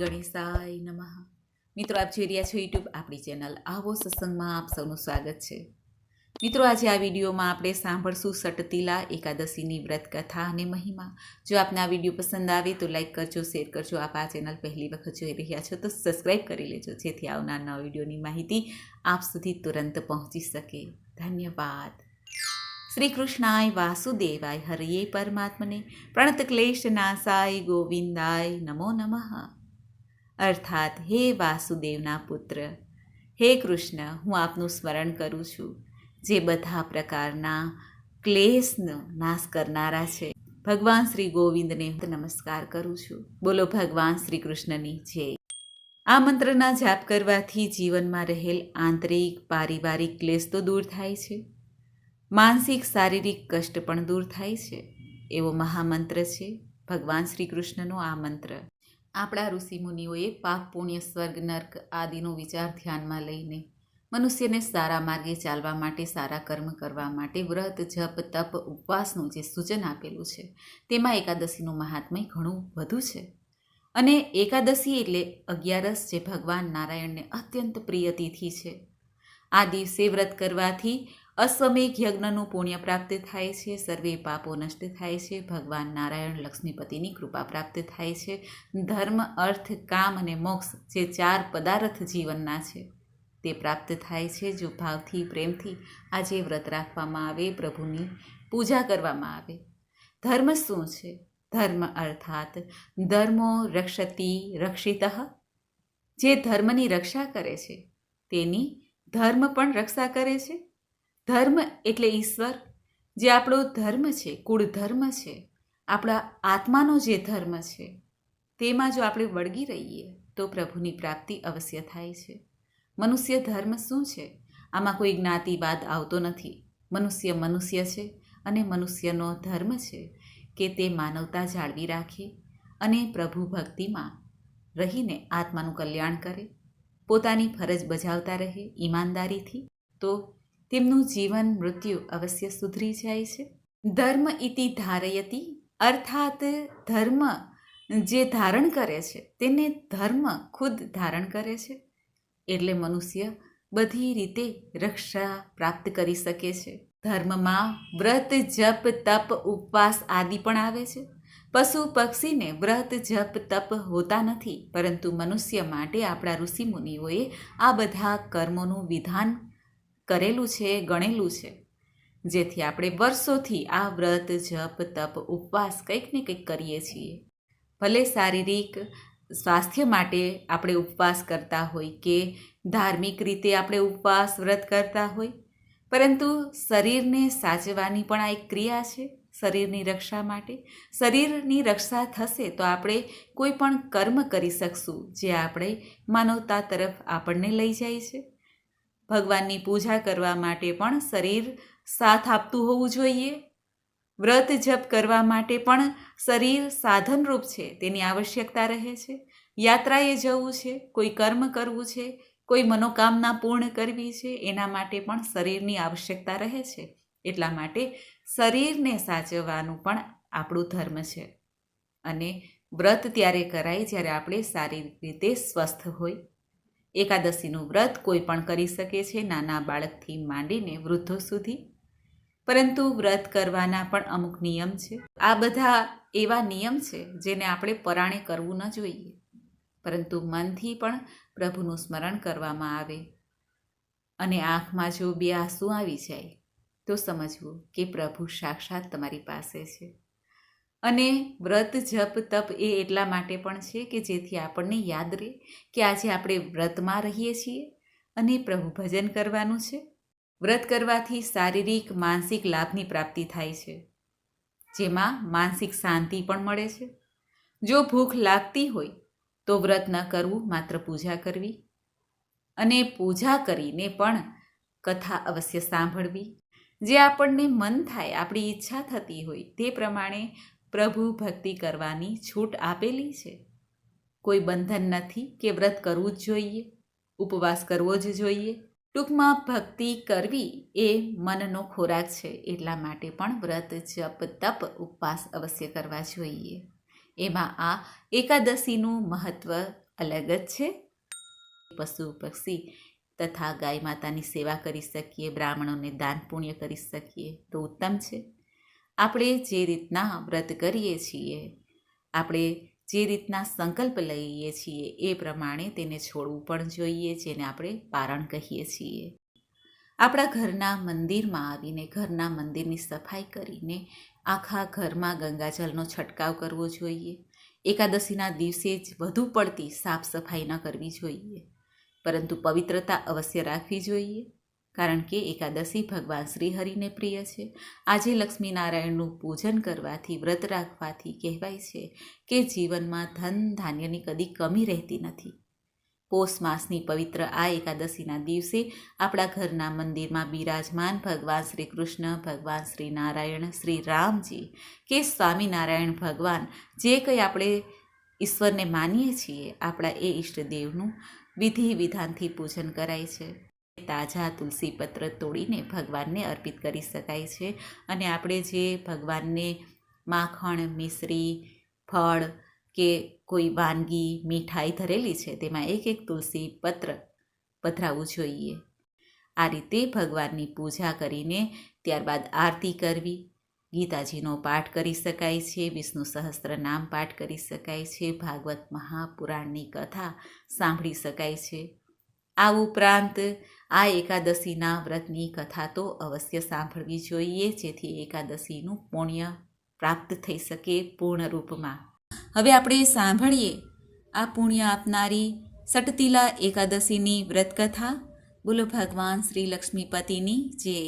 ગણેશાય નમઃ. મિત્રો, આપ જોઈ રહ્યા છો યુટ્યુબ આપણી ચેનલ આવો સત્સંગમાં આપ સૌનું સ્વાગત છે. મિત્રો, આજે આ વિડીયોમાં આપણે સાંભળશું સટતિલા એકાદશીની વ્રત કથા અને મહિમા. જો આપને આ વીડિયો પસંદ આવે તો લાઈક કરજો, શેર કરજો. આપ આ ચેનલ પહેલી વખત જોઈ રહ્યા છો તો સબસ્ક્રાઈબ કરી લેજો, જેથી આવનાર નવા વિડીયોની માહિતી આપ સુધી તુરંત પહોંચી શકે. ધન્યવાદ. શ્રી કૃષ્ણાય વાસુદેવાય હરિયે પરમાત્મને. પ્રણત ક્લેશ નાસાય ગોવિંદાય નમો નમઃ. અર્થાત, હે વાસુદેવના પુત્ર, હે કૃષ્ણ, હું આપનું સ્મરણ કરું છું, જે બધા પ્રકારના ક્લેશનો નાશ કરનારા છે. ભગવાન શ્રી ગોવિંદને નમસ્કાર કરું છું. બોલો, ભગવાન શ્રી કૃષ્ણની જય. આ મંત્રના જાપ કરવાથી જીવનમાં રહેલ આંતરિક, પારિવારિક ક્લેશ તો દૂર થાય છે. માનસિક, શારીરિક કષ્ટ પણ દૂર થાય છે. એવો મહામંત્ર છે. ભગવાન શ્રી કૃષ્ણનો આ મંત્ર. આપણા ઋષિમુનિઓએ પાપ, પુણ્ય, સ્વર્ગ, નર્ક આદિનો વિચાર ધ્યાનમાં લઈને મનુષ્યને સારા માર્ગે ચાલવા માટે, સારા કર્મ કરવા માટે વ્રત, જપ, તપ, ઉપવાસનું જે સૂચન આપેલું છે, તેમાં એકાદશીનું મહાત્મય ઘણું વધુ છે. અને એકાદશી એટલે અગિયારસ જે ભગવાન નારાયણને અત્યંત પ્રિય તિથિ છે. આ દિવસે વ્રત કરવાથી અશ્વમેઘ યજ્ઞનું પુણ્ય પ્રાપ્ત થાય છે, સર્વે પાપો નષ્ટ થાય છે, ભગવાન નારાયણ લક્ષ્મીપતિની કૃપા પ્રાપ્ત થાય છે. ધર્મ, અર્થ, કામ અને મોક્ષ જે ચાર પદાર્થ જીવનના છે, તે પ્રાપ્ત થાય છે. જો ભાવથી, પ્રેમથી આજે વ્રત રાખવામાં આવે, પ્રભુની પૂજા કરવામાં આવે. ધર્મ શું છે? ધર્મ અર્થાત ધર્મો રક્ષતી, રક્ષિત, જે ધર્મની રક્ષા કરે છે, તેની ધર્મ પણ રક્ષા કરે છે? ધર્મ એટલે ઈશ્વર. જે આપણો ધર્મ છે, કુળ ધર્મ છે, આપણા આત્માનો જે ધર્મ છે, તેમાં જો આપણે વળગી રહીએ, તો પ્રભુની પ્રાપ્તિ અવશ્ય થાય છે. મનુષ્ય ધર્મ શું છે? આમાં કોઈ જ્ઞાતિવાદ આવતો નથી. મનુષ્ય મનુષ્ય છે અને મનુષ્યનો ધર્મ છે કે તે માનવતા જાળવી રાખે અને પ્રભુ ભક્તિમાં રહીને આત્માનું કલ્યાણ કરે. પોતાની ફરજ બજાવતા રહે ઈમાનદારીથી, તો તેમનું જીવન મૃત્યુ અવશ્ય સુધરી જાય છે. ધર્મ ઇતિ ધારયતી, અર્થાત ધર્મ જે ધારણ કરે છે, તેને ધર્મ ખુદ ધારણ કરે છે. એટલે મનુષ્ય બધી રીતે રક્ષા પ્રાપ્ત કરી શકે છે. ધર્મમાં વ્રત, જપ, તપ, ઉપવાસ આદિ પણ આવે છે. પશુ પક્ષીને વ્રત, જપ, તપ હોતા નથી, પરંતુ મનુષ્ય માટે આપણા ઋષિમુનિઓએ આ બધા કર્મોનું વિધાન કરેલું છે, ગણેલું છે. જેથી આપણે વર્ષોથી આ વ્રત, જપ, તપ, ઉપવાસ કંઈક ને કંઈક કરીએ છીએ. ભલે શારીરિક સ્વાસ્થ્ય માટે આપણે ઉપવાસ કરતા હોય કે ધાર્મિક રીતે આપણે ઉપવાસ વ્રત કરતા હોય, પરંતુ શરીરને સાચવાની પણ આ એક ક્રિયા છે, શરીરની રક્ષા માટે. શરીરની રક્ષા થશે તો આપણે કોઈ પણ કર્મ કરી શકશું, જે આપણે માનવતા તરફ આપણને લઈ જાય છે. ભગવાનની પૂજા કરવા માટે પણ શરીર સાથ આપતું હોવું જોઈએ. વ્રત જપ કરવા માટે પણ શરીર સાધનરૂપ છે, તેની આવશ્યકતા રહે છે. યાત્રાએ જવું છે, કોઈ કર્મ કરવું છે, કોઈ મનોકામના પૂર્ણ કરવી છે, એના માટે પણ શરીરની આવશ્યકતા રહે છે. એટલા માટે શરીરને સાચવવાનું પણ આપણું ધર્મ છે. અને વ્રત ત્યારે કરાય જ્યારે આપણે સારી રીતે સ્વસ્થ હોય. એકાદશીનું વ્રત કોઈ પણ કરી શકે છે નાના બાળકથી માંડીને વૃદ્ધો સુધી. પરંતુ વ્રત કરવાના પણ અમુક નિયમ છે. આ બધા એવા નિયમ છે જેને આપણે પરાણે કરવું ન જોઈએ. પરંતુ મનથી પણ પ્રભુનું સ્મરણ કરવામાં આવે. અને આંખમાં જો બે આંસુ આવી જાય, તો સમજવું કે પ્રભુ સાક્ષાત તમારી પાસે છે. અને વ્રત, જપ, તપ એ એટલા માટે પણ છે કે જેથી આપણને યાદ રહે કે આજે આપણે વ્રતમાં રહીએ છીએ અને પ્રભુ ભજન કરવાનું છે. વ્રત કરવાથી શારીરિક, માનસિક લાભની પ્રાપ્તિ થાય છે, જેમાં માનસિક શાંતિ પણ મળે છે. જો ભૂખ લાગતી હોય તો વ્રત ન કરવું, માત્ર પૂજા કરવી અને પૂજા કરીને પણ કથા અવશ્ય સાંભળવી. જે આપણને મન થાય, આપણી ઈચ્છા થતી હોય તે પ્રમાણે પ્રભુ ભક્તિ કરવાની છૂટ આપેલી છે. કોઈ બંધન નથી કે વ્રત કરવું જ જોઈએ, ઉપવાસ કરવો જ જોઈએ. ટૂંકમાં ભક્તિ કરવી એ મનનો ખોરાક છે, એટલા માટે પણ વ્રત, જપ, તપ, ઉપવાસ અવશ્ય કરવા જોઈએ. એમાં આ એકાદશીનું મહત્ત્વ અલગ જ છે. પશુ, પક્ષી તથા ગાય માતાની સેવા કરી શકીએ, બ્રાહ્મણોને દાન પુણ્ય કરી શકીએ, તો ઉત્તમ છે. આપણે જે રીતના વ્રત કરીએ છીએ, આપણે જે રીતના સંકલ્પ લઈએ છીએ એ પ્રમાણે તેને છોડવું પણ જોઈએ, જેને આપણે પારણ કહીએ છીએ. આપણા ઘરના મંદિરમાં આવીને, ઘરના મંદિરની સફાઈ કરીને આખા ઘરમાં ગંગાજળનો છંટકાવ કરવો જોઈએ. એકાદશીના દિવસે જ વધુ પડતી સાફ સફાઈ ન કરવી જોઈએ. પરંતુ પવિત્રતા અવશ્ય રાખવી જોઈએ. કારણ કે એકાદશી ભગવાન શ્રીહરિને પ્રિય છે. આજે લક્ષ્મીનારાયણનું પૂજન કરવાથી, વ્રત રાખવાથી કહેવાય છે કે જીવનમાં ધન ધાન્યની કદી કમી રહેતી નથી. પોષ માસની પવિત્ર આ એકાદશીના દિવસે આપણા ઘરના મંદિરમાં બિરાજમાન ભગવાન શ્રી કૃષ્ણ ભગવાન શ્રી નારાયણ શ્રી રામજી કે સ્વામિનારાયણ ભગવાન જે કંઈ આપણે ઈશ્વરને માનીએ છીએ, આપણા એ ઈષ્ટદેવનું વિધિ વિધાનથી પૂજન કરાય છે. તાજા તુલસી પત્ર તોડીને ભગવાનને અર્પિત કરી શકાય છે. અને આપણે જે ભગવાનને માખણ, મિશ્રી, ફળ કે કોઈ વાનગી, મીઠાઈ ધરેલી છે, તેમાં એક એક તુલસી પત્ર પધરાવવું જોઈએ. આ રીતે ભગવાનની પૂજા કરીને ત્યારબાદ આરતી કરવી, ગીતાજીનો પાઠ કરી શકાય છે, વિષ્ણુ સહસ્ત્ર નામ પાઠ કરી શકાય છે, ભાગવત મહાપુરાણની કથા સાંભળી શકાય છે. આ ઉપરાંત આ એકાદશીના વ્રતની કથા તો અવશ્ય સાંભળવી જોઈએ, જેથી એકાદશીનું પુણ્ય પ્રાપ્ત થઈ શકે પૂર્ણ રૂપમાં. હવે આપણે સાંભળીએ આ પુણ્ય આપનારી સટતીલા એકાદશીની વ્રતકથા. બોલો ભગવાન શ્રી લક્ષ્મીપતિની જય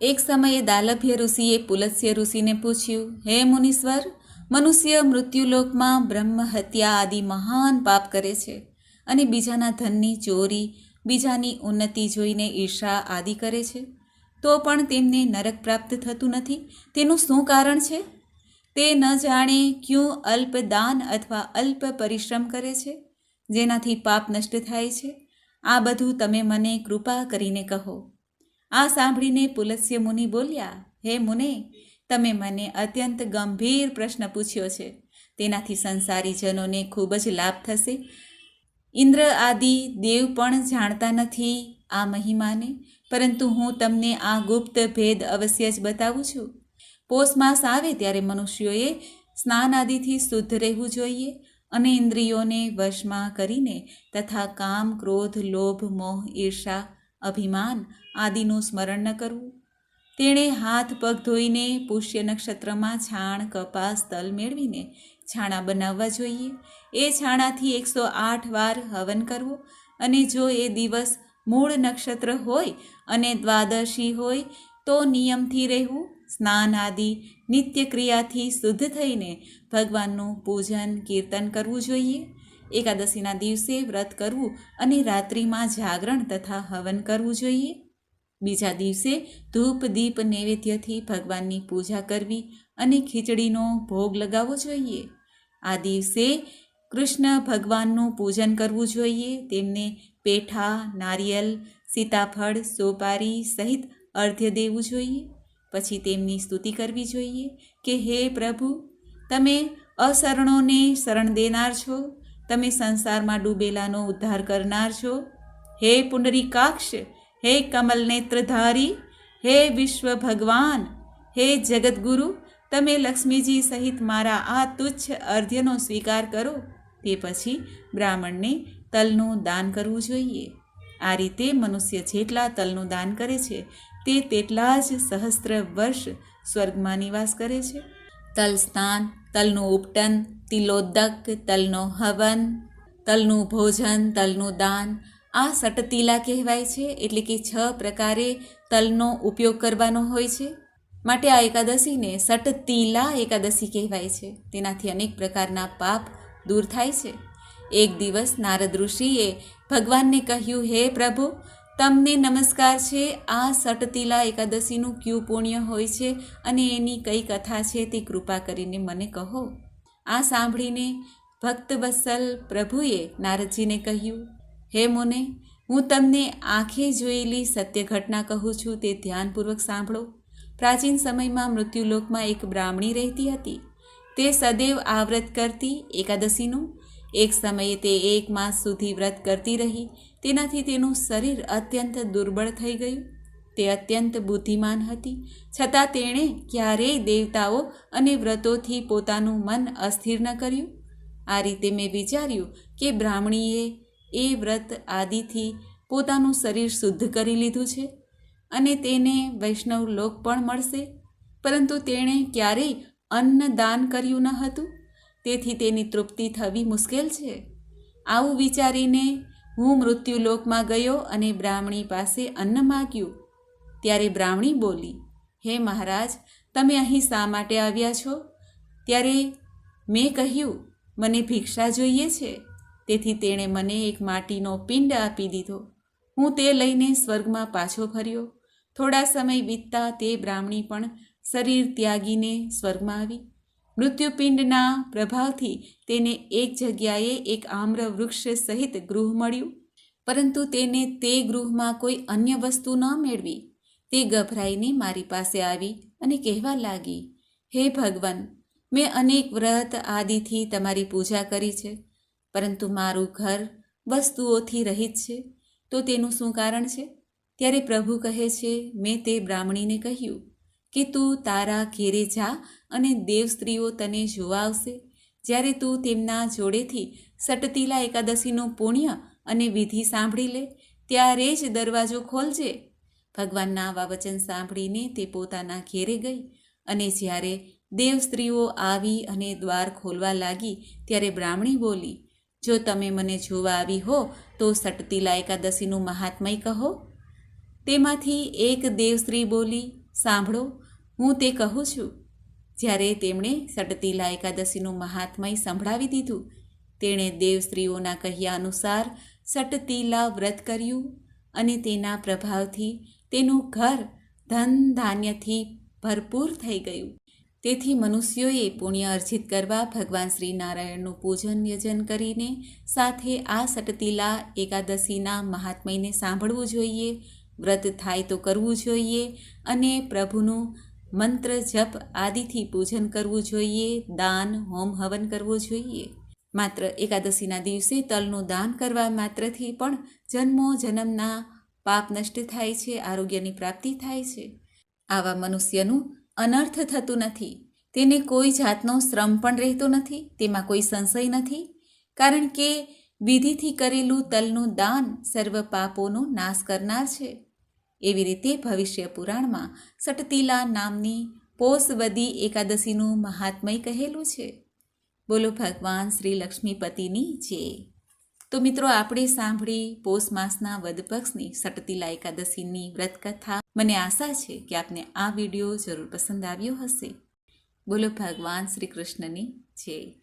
એક સમયે દાલભ્ય ઋષિએ પુલસ્ય ઋષિને પૂછ્યું, હે મુનીશ્વર, મનુષ્ય મૃત્યુલોકમાં બ્રહ્મ હત્યા આદિ મહાન પાપ કરે છે. અને બીજાના ધનની ચોરી, બીજાની ઉન્નતિ જોઈને ઈર્ષા આદિ કરે છે. તો પણ તેમને નરક પ્રાપ્ત થતું નથી. તેનું શું કારણ છે? તે ન જાણે ક્યું અલ્પ દાન અથવા અલ્પ પરિશ્રમ કરે છે. જેનાથી પાપ નષ્ટ થાય છે. આ બધું તમે મને કૃપા કરીને કહો. આ સાંભળીને પુલસ્ય મુનિ બોલ્યા, હે મુને, તમે મને અત્યંત ગંભીર પ્રશ્ન પૂછ્યો છે. તેનાથી સંસારીજનોને ખૂબ જ લાભ થશે. ઇન્દ્ર આદિ દેવ પણ જાણતા નથી આ મહિમાને. પરંતુ હું તમને આ ગુપ્ત ભેદ અવશ્ય જ બતાવું છું. પોષ માસ આવે ત્યારે મનુષ્યોએ સ્નાન આદિથી શુદ્ધ રહેવું જોઈએ અને ઇન્દ્રિયોને વશમાં કરીને તથા કામ, ક્રોધ, લોભ, મોહ, ઈર્ષા, અભિમાન આદિનું સ્મરણ ન કરવું. તેણે હાથ પગ ધોઈને પુષ્ય નક્ષત્રમાં છાણ, કપાસ, તલ મેળવીને છાણા બનાવવા જોઈએ. એ છાણાથી એકસો આઠ વાર હવન કરવો અને જો એ દિવસ મૂળ નક્ષત્ર હોય અને દ્વાદશી હોય તો નિયમથી રહેવું, સ્નાન આદિ નિત્ય ક્રિયાથી શુદ્ધ થઈને ભગવાનનું પૂજન, કીર્તન કરવું જોઈએ. એકાદશીના દિવસે વ્રત કરવું અને રાત્રિમાં જાગરણ તથા હવન કરવું જોઈએ. બીજા દિવસે ધૂપ, દીપ, નૈવેદ્યથી ભગવાનની પૂજા કરવી અને ખીચડીનો ભોગ લગાવવો જોઈએ. આ દિવસે કૃષ્ણ ભગવાનનું પૂજન કરવું જોઈએ. તેમને પેઠા, નારિયેલ, સીતાફળ, સોપારી સહિત અર્ધ્ય દેવું જોઈએ. પછી તેમની સ્તુતિ કરવી જોઈએ કે, હે પ્રભુ, તમે અશરણોને શરણ દેનાર છો. તમે સંસારમાં ડૂબેલાનો ઉદ્ધાર કરનાર છો. હે પુંડરીકાક્ષ હે કમલ નેત્રધારી હે વિશ્વ ભગવાન, હે જગદગુરુ તમે લક્ષ્મીજી સહિત મારા આ તુચ્છ અર્ધ્યનો સ્વીકાર કરો, તે પછી બ્રાહ્મણને તલનું દાન કરવું જોઈએ. આ રીતે મનુષ્ય જેટલા તલનું દાન કરે છે, તે તેટલા જ સહસ્ત્ર વર્ષ સ્વર્ગમાં નિવાસ કરે છે. તલ સ્નાન, તલનું ઉપટન તિલોદક તલનો હવન, તલનું ભોજન, તલનું દાન, આ સટતીલા કહેવાય છે, એટલે કે છ પ્રકારે તલનો ઉપયોગ કરવાનો હોય છે. માટે આ એકાદશીને સટતીલા એકાદશી કહેવાય છે. તેનાથી અનેક પ્રકારના પાપ દૂર થાય છે. એક દિવસ નારદ ઋષિએ ભગવાનને કહ્યું, હે પ્રભુ, તમને નમસ્કાર છે. આ સટતીલા એકાદશીનું ક્યુ પુણ્ય હોય છે અને એની કઈ કથા છે તે કૃપા કરીને મને કહો. આ સાંભળીને ભક્તવત્સલ પ્રભુએ નારદજીને કહ્યું, હે મુને, હું તમને આંખે જોયેલી સત્ય ઘટના કહું છું. તે ધ્યાનપૂર્વક સાંભળો. પ્રાચીન સમયમાં મૃત્યુલોકમાં એક બ્રાહ્મણી રહેતી હતી. તે સદૈવ આ વ્રત કરતી એકાદશીનું, એક સમયે તે એક માસ સુધી વ્રત કરતી રહી. તેનાથી તેનું શરીર અત્યંત દુર્બળ થઈ ગયું. તે અત્યંત બુદ્ધિમાન હતી. છતાં તેણે ક્યારેય દેવતાઓ અને વ્રતોથી પોતાનું મન અસ્થિર ન કર્યું. આ રીતે મેં વિચાર્યું કે બ્રાહ્મણીએ એ વ્રત આદિથી પોતાનું શરીર શુદ્ધ કરી લીધું છે. અને તેને વૈષ્ણવ લોક પણ મળશે. પરંતુ તેણે ક્યારેય અન્ન દાન કર્યું ન હતું. તેથી તેની તૃપ્તિ થવી મુશ્કેલ છે. આવું વિચારીને હું મૃત્યુલોકમાં ગયો અને બ્રાહ્મણી પાસે અન્ન માગ્યું. ત્યારે બ્રાહ્મણી બોલી, હે મહારાજ, તમે અહીં શા માટે આવ્યા છો? ત્યારે મેં કહ્યું, મને ભિક્ષા જોઈએ છે. તેથી તેણે મને એક માટીનો પિંડ આપી દીધો. હું તે લઈને સ્વર્ગમાં પાછો ફર્યો. થોડા સમય વીતતા તે બ્રાહ્મણી પણ શરીર ત્યાગીને સ્વર્ગમાં આવી. મૃત્યુપિંડના પ્રભાવથી તેને એક જગ્યાએ એક આમ્ર વૃક્ષ સહિત ગૃહ મળ્યું. પરંતુ તેને તે ગૃહમાં કોઈ અન્ય વસ્તુ ન મેળવી. તે ગભરાઈને મારી પાસે આવી અને કહેવા લાગી, હે ભગવાન, મેં અનેક વ્રત આદિથી તમારી પૂજા કરી છે, પરંતુ મારું ઘર વસ્તુઓથી રહિત છે. તો તેનું શું કારણ છે? ત્યારે પ્રભુ કહે છે, મેં તે બ્રાહ્મણીને કહ્યું કે તું તારા ઘેરે જા અને દેવ સ્ત્રીઓ તને જોવા આવશે જ્યારે તું તેમના જોડેથી સટતીલા એકાદશીનું પુણ્ય અને વિધિ સાંભળી લે, ત્યારે જ દરવાજો ખોલજે. ભગવાનના આવા વચન સાંભળીને તે પોતાના ઘેરે ગઈ અને જ્યારે દેવ સ્ત્રીઓ આવી અને દ્વાર ખોલવા લાગી, ત્યારે બ્રાહ્મણી બોલી, જો તમે મને જોવા આવી હો, તો સટતીલા એકાદશીનું મહાત્મય કહો. તેમાંથી એક દેવસ્ત્રી બોલી, સાંભળો, હું તે કહું છું. જ્યારે તેમણે સટતીલા એકાદશીનું મહાત્મય સંભળાવી દીધું, તેણે દેવસ્ત્રીઓના કહ્યા અનુસાર સટતીલા વ્રત કર્યું અને તેના પ્રભાવથી તેનું ઘર ધન ધાન્યથી ભરપૂર થઈ ગયું. તેથી મનુષ્યોએ પુણ્ય અર્જિત કરવા ભગવાન શ્રી નારાયણનું પૂજન યજન કરીને સાથે આ સટતીલા એકાદશીના મહાત્મયને સાંભળવું જોઈએ વ્રત થાય તો કરવું જોઈએ અને પ્રભુનું મંત્ર, જપ આદિથી પૂજન કરવું જોઈએ, દાન, હોમ હવન કરવો જોઈએ. માત્ર એકાદશીના દિવસે તલનું દાન કરવા માત્રથી પણ જન્મો જન્મના પાપ નષ્ટ થાય છે, આરોગ્યની પ્રાપ્તિ થાય છે. આવા મનુષ્યનું અનર્થ થતું નથી. તેને કોઈ જાતનો શ્રમ પણ રહેતો નથી. તેમાં કોઈ સંશય નથી. કારણ કે વિધિથી કરેલું તલનું દાન સર્વ પાપોનો નાશ કરનાર છે. એવી રીતે ભવિષ્ય પુરાણમાં સટતીલા નામની પોષવદી એકાદશીનું મહાત્મય કહેલું છે. બોલો ભગવાન શ્રી લક્ષ્મીપતિની જય. તો મિત્રો, આપણે સાંભળી પોષ માસના વધપક્ષની સટતીલા એકાદશીની વ્રતકથા. મને આશા છે કે આપને આ વીડિયો જરૂર પસંદ આવ્યો હશે. બોલો ભગવાન શ્રી કૃષ્ણની જય.